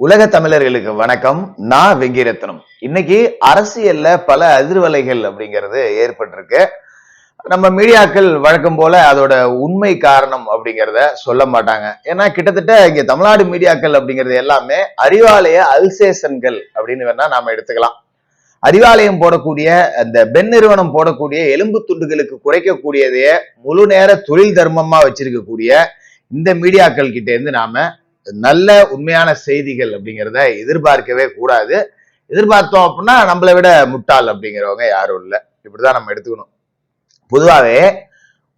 உலக தமிழர்களுக்கு வணக்கம். நான் வெங்கிரத்னம். இன்னைக்கு அரசியல்ல பல அதிர்வலைகள் அப்படிங்கிறது ஏற்பட்டிருக்கு. நம்ம மீடியாக்கள் வழக்கம் போல அதோட உண்மை காரணம் அப்படிங்கிறத சொல்ல மாட்டாங்க. ஏன்னா கிட்டத்தட்ட இங்க தமிழ்நாடு மீடியாக்கள் அப்படிங்கிறது எல்லாமே அறிவாலய அல்சேஷன்கள் அப்படின்னு வேணா நாம எடுத்துக்கலாம். அறிவாலயம் போடக்கூடிய அந்த பெண் நிறுவனம் போடக்கூடிய எலும்பு துண்டுகளுக்கு குறைக்கக்கூடியதையே முழு நேர தொழில் தர்மமா வச்சிருக்கக்கூடிய இந்த மீடியாக்கள் கிட்ட இருந்து நாம நல்ல உண்மையான செய்திகள் அப்படிங்கிறத எதிர்பார்க்கவே கூடாது. எதிர்பார்த்தோம் அப்படின்னா நம்மளை விட முட்டாள் அப்படிங்கிறவங்க யாரும் இல்லை. இப்படிதான் நம்ம எடுத்துக்கணும். பொதுவாகவே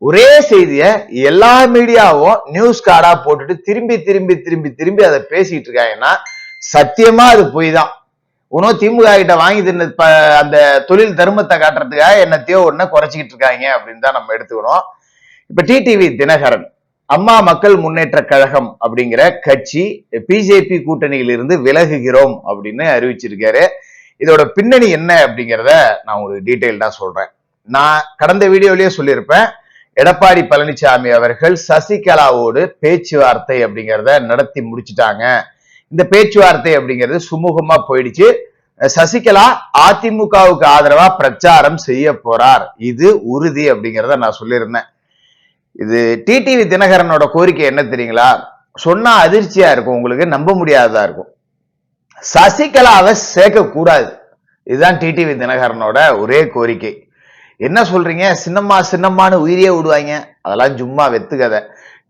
ஒரே செய்திய எல்லா மீடியாவும் நியூஸ் கார்டா போட்டுட்டு திரும்பி திரும்பி திரும்பி திரும்பி அதை பேசிட்டு இருக்காங்கன்னா சத்தியமா அது பொய் தான் உனோ திமுக கிட்ட வாங்கி தின்ன அந்த தொழில் தர்மத்தை காட்டுறதுக்காக என்னத்தையோ ஒன்ன குறைச்சிக்கிட்டு இருக்காங்க அப்படின்னு தான் நம்ம எடுத்துக்கணும். இப்ப டிடிவி தினகரன். அம்மா மக்கள் முன்னேற்ற கழகம் அப்படிங்கிற கட்சி பிஜேபி கூட்டணியில் இருந்து விலகுகிறோம் அப்படின்னு அறிவிச்சிருக்காரு. இதோட பின்னணி என்ன அப்படிங்கிறத நான் ஒரு டீட்டெயில்டா சொல்றேன். நான் கடந்த வீடியோலயே சொல்லியிருப்பேன். எடப்பாடி பழனிசாமி அவர்கள் சசிகலாவோடு பேச்சுவார்த்தை அப்படிங்கிறத நடத்தி முடிச்சுட்டாங்க. இந்த பேச்சுவார்த்தை அப்படிங்கிறது சுமூகமா போயிடுச்சு. சசிகலா அதிமுகவுக்கு ஆதரவா பிரச்சாரம் செய்ய போறார். இது உறுதி அப்படிங்கிறத நான் சொல்லியிருந்தேன். இது டிடிவி தினகரனோட கோரிக்கை என்ன தெரியுங்களா? சொன்னா அதிர்ச்சியா இருக்கும் உங்களுக்கு நம்ப முடியாததா இருக்கும். சசிகலாவை சேர்க்க கூடாது இதுதான் டிடிவி தினகரனோட ஒரே கோரிக்கை. என்ன சொல்றீங்க? சின்னம்மா சின்னம்மான்னு உயிரியே விடுவாங்க. அதெல்லாம் சும்மா வெத்துக்கதை.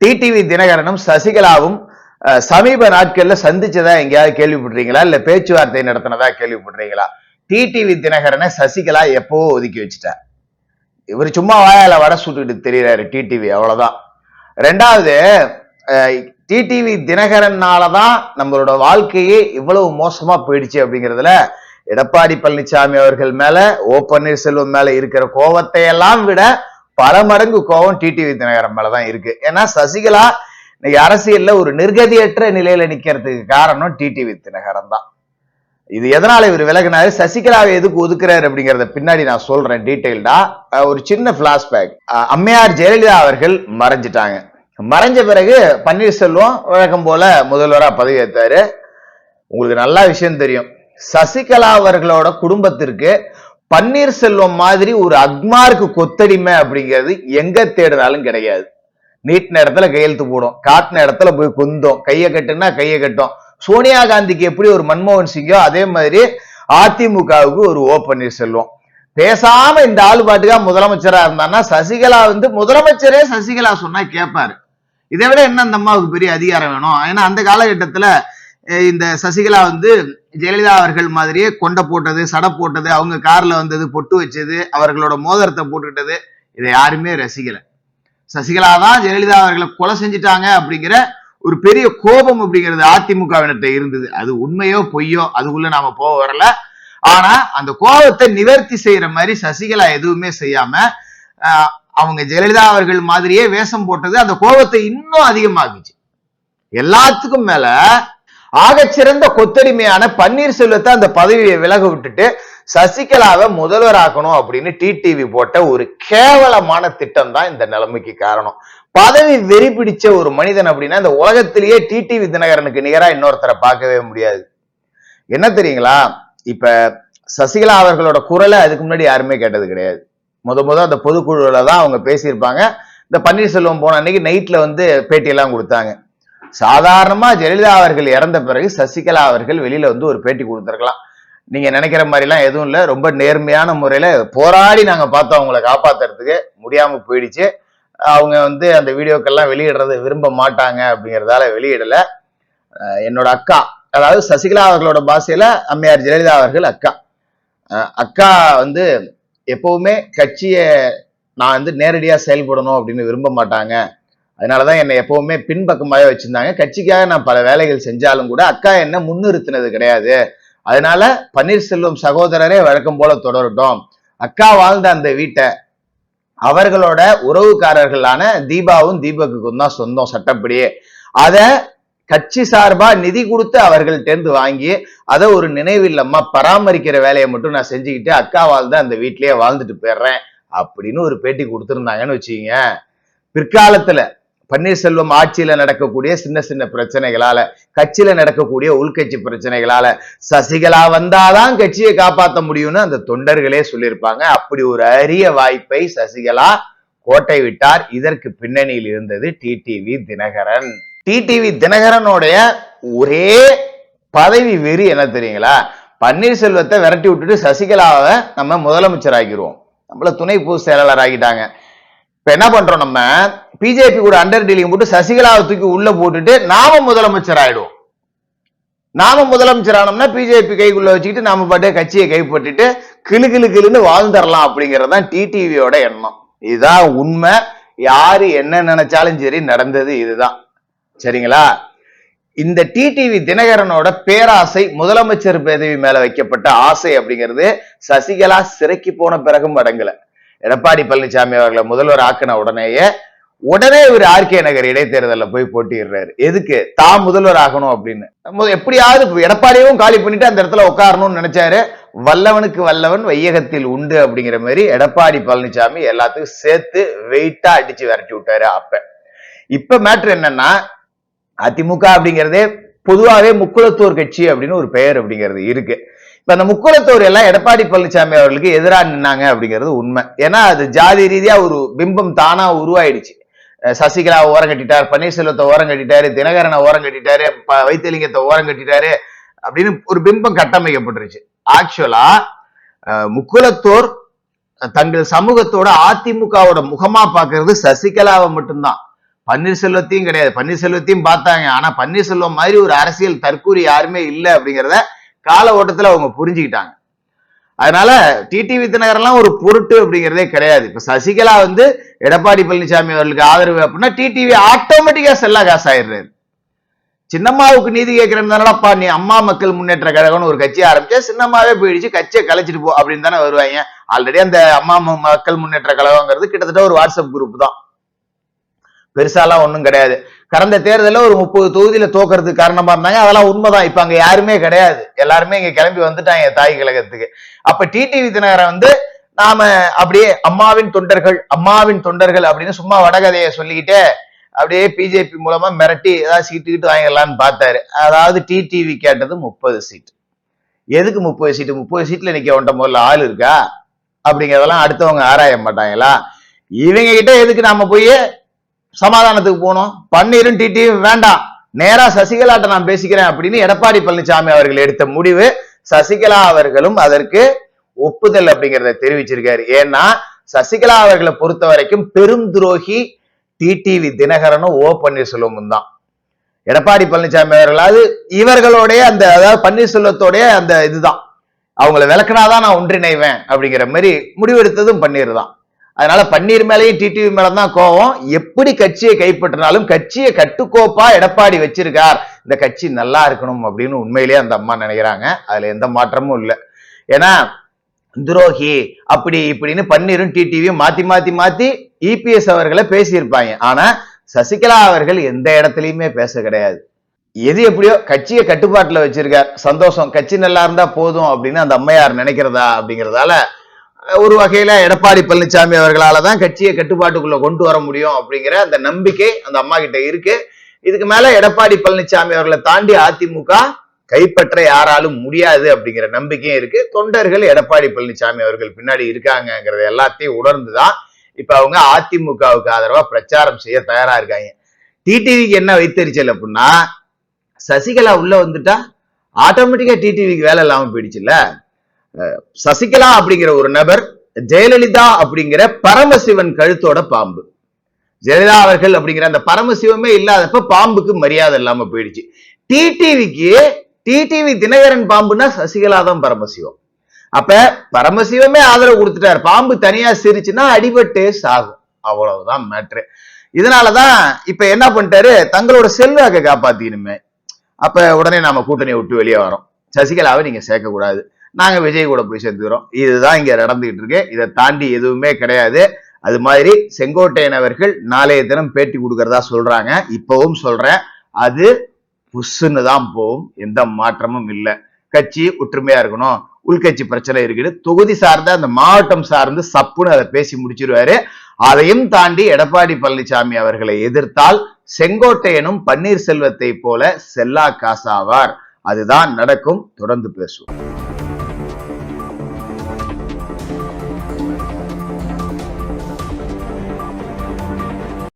டிடிவி தினகரனும் சசிகலாவும் சமீப நாட்கள்ல சந்திச்சதா எங்கேயாவது கேள்விப்படுறீங்களா இல்ல பேச்சுவார்த்தை நடத்தினதா கேள்விப்படுறீங்களா டிடிவி தினகரனை சசிகலா எப்போ ஒதுக்கி வச்சுட்டார்? இவர் சும்மா வாயால வடை சுட்டுக்கிட்டு தெரியறாரு டிடிவி அவ்வளவுதான். ரெண்டாவது டிடிவி தினகரனாலதான் நம்மளோட வாழ்க்கையே இவ்வளவு மோசமா போயிடுச்சு அப்படிங்கிறதுல எடப்பாடி பழனிசாமி அவர்கள் மேல ஓ பன்னீர்செல்வம் மேல இருக்கிற கோவத்தை எல்லாம் விட பல மடங்கு கோவம் டிடிவி தினகரன் மேலதான் இருக்கு. ஏன்னா சசிகலா இன்னைக்கு அரசியல்ல ஒரு நிர்கதியற்ற நிலையில நிக்கிறதுக்கு காரணம் டிடிவி தினகரன் தான். இது எதனால இவர் விலகினாரு? சசிகலாவை எதுக்கு ஒதுக்குறாரு அப்படிங்கறத பின்னாடி நான் சொல்றேன் டீட்டெயில்டா. ஒரு சின்ன பிளாஷ்பேக் அம்மையார் ஜெயலலிதா அவர்கள் மறைஞ்சிட்டாங்க. மறைஞ்ச பிறகு பன்னீர்செல்வம் வழக்கம் போல முதல்வரா பதவி ஏற்றாரு உங்களுக்கு நல்ல விஷயம் தெரியும். சசிகலா அவர்களோட குடும்பத்திற்கு பன்னீர்செல்வம் மாதிரி ஒரு அக்மார்க்கு கொத்தடிமை அப்படிங்கிறது எங்க தேடினாலும் கிடையாது. நீட்டின இடத்துல கையெழுத்து போடும். காட்டின இடத்துல போய் குந்தோம். கையை கட்டுனா கையை கட்டும். சோனியா காந்திக்கு எப்படி ஒரு மன்மோகன் சிங்கோ அதே மாதிரி அதிமுகவுக்கு ஒரு ஓ பன்னீர்செல்வம். பேசாம இந்த ஆளு பாட்டுக்கா முதலமைச்சரா இருந்தான்னா சசிகலா வந்து முதலமைச்சரே சசிகலா சொன்னா கேட்பாரு இதை விட என்ன அந்த அம்மாவுக்கு பெரிய அதிகாரம் வேணும்? ஏன்னா அந்த காலகட்டத்துல இந்த சசிகலா வந்து ஜெயலலிதா அவர்கள் மாதிரியே கொண்டை போட்டது சடை போட்டது அவங்க கார்ல வந்தது பொட்டு வச்சது அவர்களோட மோதிரத்தை போட்டுக்கிட்டது இதை யாருமே ரசிக்கல. சசிகலா தான் ஜெயலலிதா அவர்களை கொலை செஞ்சுட்டாங்க அப்படிங்கிற ஒரு பெரிய கோபம் அப்படிங்கிறது அதிமுகவினத்தை இருந்தது. அது உண்மையோ பொய்யோ அதுக்குள்ள நாம போக வரல. ஆனா அந்த கோபத்தை நிவர்த்தி செய்யற மாதிரி சசிகலா எதுவுமே செய்யாம அவங்க ஜெயலலிதா அவர்கள் மாதிரியே வேஷம் போட்டது அந்த கோபத்தை இன்னும் அதிகமாகுச்சு எல்லாத்துக்கும் மேல ஆகச்சிறந்த கொத்தடிமையான பன்னீர்செல்வத்தை அந்த பதவியை விலக விட்டுட்டு சசிகலாவை முதல்வராக்கணும் அப்படின்னு டிடிவி போட்ட ஒரு கேவலமான திட்டம் தான் இந்த நிலைமைக்கு காரணம். பதவி வெறி பிடிச்ச ஒரு மனிதன் அப்படின்னா இந்த உலகத்திலேயே டிடிவி தினகரனுக்கு நிகரா இன்னொருத்தரை பார்க்கவே முடியாது. என்ன தெரியுங்களா? இப்ப சசிகலா அவர்களோட குரலை அதுக்கு முன்னாடி யாருமே கேட்டது கிடையாது. முத முத அந்த பொதுக்குழுவில் தான் அவங்க பேசியிருப்பாங்க. இந்த பன்னீர்செல்வம் போன அன்னைக்கு நைட்ல வந்து பேட்டியெல்லாம் கொடுத்தாங்க. சாதாரணமா ஜெயலலிதா அவர்கள் இறந்த பிறகு சசிகலா அவர்கள் வெளியில வந்து ஒரு பேட்டி கொடுத்துருக்கலாம். நீங்க நினைக்கிற மாதிரிலாம் எதுவும் இல்லை. ரொம்ப நேர்மையான முறையில போராடி நாங்க பார்த்தோம் அவங்கள காப்பாத்துறதுக்கு. முடியாம போயிடுச்சு. அவங்க வந்து அந்த வீடியோக்கெல்லாம் வெளியிடுறத விரும்ப மாட்டாங்க அப்படிங்கிறதால வெளியிடல. என்னோட அக்கா அதாவது சசிகலா அவர்களோட பாஷையில் அம்மையார் ஜெயலலிதா அவர்கள் அக்கா. அக்கா வந்து எப்பவுமே கட்சியை நான் வந்து நேரடியாக செயல்படணும் அப்படின்னு விரும்ப மாட்டாங்க. அதனாலதான் என்னை எப்பவுமே பின்பக்கமாகவே வச்சிருந்தாங்க. கட்சிக்காக நான் பல வேலைகள் செஞ்சாலும் கூட அக்கா என்ன முன்னிறுத்தினது கிடையாது. அதனால பன்னீர்செல்வம் சகோதரரே வழக்கம் போல தொடரட்டும். அக்கா வாழ்ந்த அந்த வீட்டை அவர்களோட உறவுக்காரர்களான தீபாவும் தீபக்குக்கும் தான் சொந்தம் சட்டப்படியே. அத கட்சி சார்பா நிதி கொடுத்து அவர்கள்ட்ட வாங்கி அதை ஒரு நினைவில்லம்மா பராமரிக்கிற வேலையை மட்டும் நான் செஞ்சுக்கிட்டு அக்கா வாழ்ந்து அந்த வீட்லயே வாழ்ந்துட்டு போயிடுறேன். அப்படின்னு ஒரு பேட்டி கொடுத்துருந்தாங்கன்னு வச்சுக்கீங்க. பிற்காலத்துல பன்னீர்செல்வம் ஆட்சியில நடக்கக்கூடிய சின்ன சின்ன பிரச்சனைகளால கட்சியில நடக்கக்கூடிய உள்கட்சி பிரச்சனைகளால சசிகலா வந்தாதான் கட்சியை காப்பாற்ற முடியும்னு அந்த தொண்டர்களே சொல்லியிருப்பாங்க. அப்படி ஒரு அரிய வாய்ப்பை சசிகலா கோட்டை விட்டார். இதற்கு பின்னணியில் இருந்தது டிடிவி தினகரன். டிடிவி தினகரனுடைய ஒரே பதவி வெறி என்ன தெரியுங்களா? பன்னீர்செல்வத்தை விரட்டி விட்டுட்டு சசிகலாவை நம்ம முதலமைச்சர் ஆக்கிடுவோம் நம்மள துணை பொதுச் செயலாளர் ஆகிட்டாங்க இப்ப என்ன பண்றோம் நம்ம? பிஜேபி கூட அண்டர் டீலிங் போட்டு சசிகலாவை தூக்கி உள்ள போட்டுட்டு நாம முதலமைச்சர் ஆயிடுவோம். நாம முதலமைச்சர் ஆனோம்னா பிஜேபி கைக்குள்ள வச்சுக்கிட்டு நாம பாட்டு கட்சியை கைப்பற்றிட்டு கிளு கிளு கிளுன்னு வாழ்ந்துடலாம் அப்படிங்கிறது தான் டிடிவியோட எண்ணம். இதுதான் உண்மை. யாரு என்ன நினைச்சாலும் சரி நடந்தது இதுதான். சரிங்களா? இந்த டிடிவி தினகரனோட பேராசை முதலமைச்சர் பதவி மேல வைக்கப்பட்ட ஆசை அப்படிங்கிறது சசிகலா சிறைக்கு போன பிறகும் அடங்கலை. எடப்பாடி பழனிசாமி அவர்களை முதல்வர் ஆக்கின உடனேயே உடனே இவர் ஆர்கே நகர் இடைத்தேர்தலில் போய் போட்டிடுறாரு எதுக்கு? தான் முதல்வர் ஆகணும் அப்படின்னு. எப்படியாவது எடப்பாடியும் காலி பண்ணிட்டு அந்த இடத்துல உட்காரணும்னு நினைச்சாரு. வல்லவனுக்கு வல்லவன் வையகத்தில் உண்டு அப்படிங்கிற மாதிரி எடப்பாடி பழனிசாமி எல்லாத்துக்கும் சேர்த்து வெயிட்டா அடிச்சு விரட்டி விட்டாரு அப்ப. இப்ப மேட்ரு என்னன்னா அதிமுக அப்படிங்கிறதே பொதுவாகவே முக்குளத்தூர் கட்சி அப்படின்னு ஒரு பெயர் அப்படிங்கிறது இருக்கு. இப்ப அந்த முக்குளத்தோர் எல்லாம் எடப்பாடி பழனிசாமி அவர்களுக்கு எதிராக நின்னாங்க அப்படிங்கிறது உண்மை. ஏன்னா அது ஜாதி ரீதியா ஒரு பிம்பம் தானா உருவாயிடுச்சு. சசிகலா ஓரம் கட்டிட்டார் பன்னீர்செல்வத்தை ஓரம் கட்டிட்டாரு தினகரனை ஓரம் கட்டிட்டாரு வைத்தியலிங்கத்தை ஓரம் கட்டிட்டாரு அப்படின்னு ஒரு பிம்பம் கட்டமைக்கப்பட்டுருச்சு. ஆக்சுவலா முக்குளத்தோர் தங்கள் சமூகத்தோட அதிமுகவோட முகமா பாக்குறது சசிகலாவை மட்டும்தான். பன்னீர்செல்வத்தையும் கிடையாது. பன்னீர்செல்வத்தையும் பார்த்தாங்க. ஆனா பன்னீர்செல்வம் மாதிரி ஒரு அரசியல் தற்கூரி யாருமே இல்லை அப்படிங்கிறத கால ஓட்டத்துல அவங்க புரிஞ்சுக்கிட்டாங்க. அதனால டிடி தினகரெல்லாம் ஒரு பொருட்டு அப்படிங்கிறதே கிடையாது. இப்ப சசிகலா வந்து எடப்பாடி பழனிசாமி அவர்களுக்கு ஆதரவு அப்படின்னா டிடிவி ஆட்டோமேட்டிக்கா செல்லா காசு ஆயிடுறாரு சின்னம்மாவுக்கு நீதி கேட்கிறேன்னாலப்பா நீ அம்மா மக்கள் முன்னேற்ற கழகம்னு ஒரு கட்சி ஆரம்பிச்சா சின்னம்மாவே போயிடுச்சு கட்சியை கலைச்சிட்டு போ அப்படின்னு தானே வருவாங்க. ஆல்ரெடி அந்த அம்மா மக்கள் முன்னேற்ற கழகங்கிறது கிட்டத்தட்ட ஒரு வாட்ஸ்அப் குரூப் தான். பெருசாலாம் ஒன்றும் கிடையாது. கடந்த தேர்தலில் ஒரு முப்பது தொகுதியில் தோக்கறதுக்கு காரணமாக இருந்தாங்க. அதெல்லாம் உண்மைதான். இப்போ அங்கே யாருமே கிடையாது. எல்லாருமே இங்கே கிளம்பி வந்துட்டாங்க தாய் கழகத்துக்கு. அப்போ டிடிவி தினகரன் வந்து நாம அப்படியே அம்மாவின் தொண்டர்கள் அம்மாவின் தொண்டர்கள் அப்படின்னு சும்மா வடகதையை சொல்லிக்கிட்டே அப்படியே பிஜேபி மூலமா மிரட்டி ஏதாவது சீட்டு கிட்டு வாங்கிடலாம்னு பார்த்தாரு. அதாவது டிடிவி கேட்டது முப்பது சீட் எதுக்கு முப்பது சீட்டு? முப்பது சீட்ல நிக்க வந்த முதல்ல ஆள் இருக்கா? அப்படிங்கிறதெல்லாம் அடுத்தவங்க ஆராய மாட்டாங்களா? இவங்க கிட்ட எதுக்கு நாம போய் சமாதானத்துக்கு போனோம். பன்னீரும் டிடியும் வேண்டாம். நேரா சசிகலாட்ட நான் பேசிக்கிறேன் அப்படின்னு எடப்பாடி பழனிசாமி அவர்கள் எடுத்த முடிவு. சசிகலா அவர்களும் அதற்கு ஒப்புதல் அப்படிங்கிறத தெரிவிச்சிருக்காரு. ஏன்னா சசிகலா அவர்களை பொறுத்த வரைக்கும் பெரும் துரோகி டிடிவி தினகரனும் ஓ பன்னீர்செல்வமும் தான். எடப்பாடி பழனிசாமி அவர்களாவது இவர்களுடைய அந்த அதாவது பன்னீர்செல்வத்தோடைய அந்த இதுதான். அவங்கள விளக்குனாதான் நான் ஒன்றிணைவேன் அப்படிங்கிற மாதிரி முடிவெடுத்ததும் பன்னீர் தான். அதனால பன்னீர் மேலேயும் டிடிவி மேல தான் கோவம். எப்படி கட்சியை கைப்பற்றினாலும் கட்சியை கட்டுக்கோப்பா எடப்பாடி வச்சிருக்கார். இந்த கட்சி நல்லா இருக்கணும் அப்படின்னு உண்மையிலேயே அந்த அம்மா நினைக்கிறாங்க. அதுல எந்த மாற்றமும் இல்லை. ஏன்னா துரோகி அப்படி இப்படின்னு பன்னீரும் டிடிவியும் மாத்தி மாத்தி மாத்தி இபிஎஸ் அவர்களை பேசியிருப்பாங்க. ஆனா சசிகலா அவர்கள் எந்த இடத்துலயுமே பேச கிடையாது. எது எப்படியோ கட்சியை கட்டுப்பாட்டுல வச்சிருக்கார். சந்தோஷம். கட்சி நல்லா இருந்தா போதும் அப்படின்னு அந்த அம்மையார் நினைக்கிறதா அப்படிங்கிறதால ஒரு வகையில எடப்பாடி பழனிசாமி அவர்களால தான் கட்சியை கட்டுப்பாட்டுக்குள்ள கொண்டு வர முடியும் அப்படிங்கிற அந்த நம்பிக்கை அந்த அம்மா கிட்ட இருக்கு. இதுக்கு மேல எடப்பாடி பழனிசாமி அவர்களை தாண்டி அதிமுக கைப்பற்ற யாராலும் முடியாது அப்படிங்கிற நம்பிக்கையும் இருக்கு. தொண்டர்கள் எடப்பாடி பழனிசாமி அவர்கள் பின்னாடி இருக்காங்கங்கிறத எல்லாத்தையும் உணர்ந்துதான் இப்ப அவங்க அதிமுகவுக்கு ஆதரவா பிரச்சாரம் செய்ய தயாரா இருக்காங்க. டிடிவிக்கு என்ன வைத்தறிச்சல் அப்படின்னா சசிகலா உள்ள வந்துட்டா ஆட்டோமேட்டிக்கா டிடிவிக்கு வேலை இல்லாம போயிடுச்சுல்ல? சசிகலா அப்படிங்கிற ஒரு நபர் ஜெயலலிதா அப்படிங்கிற பரமசிவன் கழுத்தோட பாம்பு. ஜெயலலிதா அவர்கள் அப்படிங்கிற அந்த பரமசிவமே இல்லாதப்ப பாம்புக்கு மரியாதை இல்லாம போயிடுச்சு. டிடிவிக்கு டிடிவி தினகரன் பாம்புன்னா சசிகலா தான் பரமசிவம். அப்ப பரமசிவமே ஆதரவு கொடுத்துட்டார். பாம்பு தனியா சிரிச்சுன்னா அடிபட்டு சாகும். அவ்வளவுதான் மேட்ரு இதனாலதான் இப்ப என்ன பண்ணிட்டாரு? தங்களோட செல்வாக்கை காப்பாத்தினுமே அப்ப உடனே நாம கூட்டணியை விட்டு வெளியே வரோம். சசிகலாவை நீங்க சேர்க்க கூடாது நாங்கள் விஜய் கூட போய் சேர்ந்துக்கிறோம். இதுதான் இங்கே நடந்துகிட்டு இருக்கு. இதை தாண்டி எதுவுமே கிடையாது. அது மாதிரி செங்கோட்டையன் அவர்கள் நாளைய தினம் பேட்டி கொடுக்கறதா சொல்றாங்க. இப்பவும் சொல்றேன். அது புஷ்ஷுன்னு தான் போகும். எந்த மாற்றமும் இல்லை. கட்சி ஒற்றுமையா இருக்கணும். உள்கட்சி பிரச்சனை இருக்குது. தொகுதி சார்ந்த அந்த மாவட்டம் சார்ந்து சப்புன்னு அதை பேசி முடிச்சிருவாரு. அதையும் தாண்டி எடப்பாடி பழனிசாமி அவர்களை எதிர்த்தால் செங்கோட்டையனும் பன்னீர்செல்வத்தை போல செல்லா காசாவார். அதுதான் நடக்கும். தொடர்ந்து பேசுவோம்.